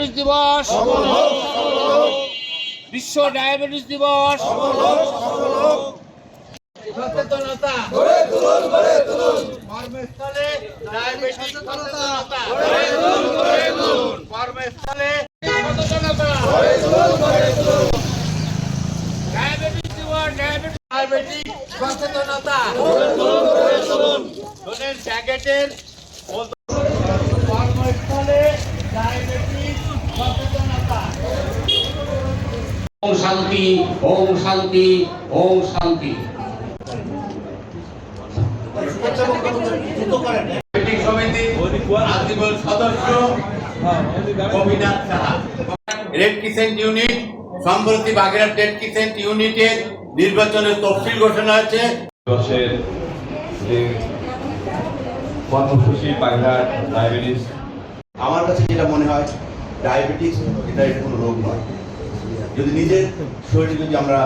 Diabetes দিবস বিশ্ব diabetes দিবস সচেতনতা। কর্মস্থলে ডায়াবেটিস সচেতনতা কর্মস্থলে সচেতনতা ডায়াবেটিস দিবস ডায়াবেটিস ডায়াবেটিস সচেতনতা। প্যাকেটের কর্মস্থলে ডায়াবেটিস সচেতনতা ওম শান্তি ওম শান্তি ওম শান্তি। মিটিং সমিতি আজীবন সদস্য Kabinath Saha. Red crescent unit সম্প্রতি বাগেরহাট রেড কিসেন্ট ইউনিটের নির্বাচনের তফসিল ঘোষণা হয়েছে। দিবসের যে কর্মসূচি বাগেরহাট ডায়াবেটিস। আমার কাছে যেটা মনে হয় ডায়াবেটিস এটা এটা কোনো রোগ নয়। যদি নিজের শরীরে যদি আমরা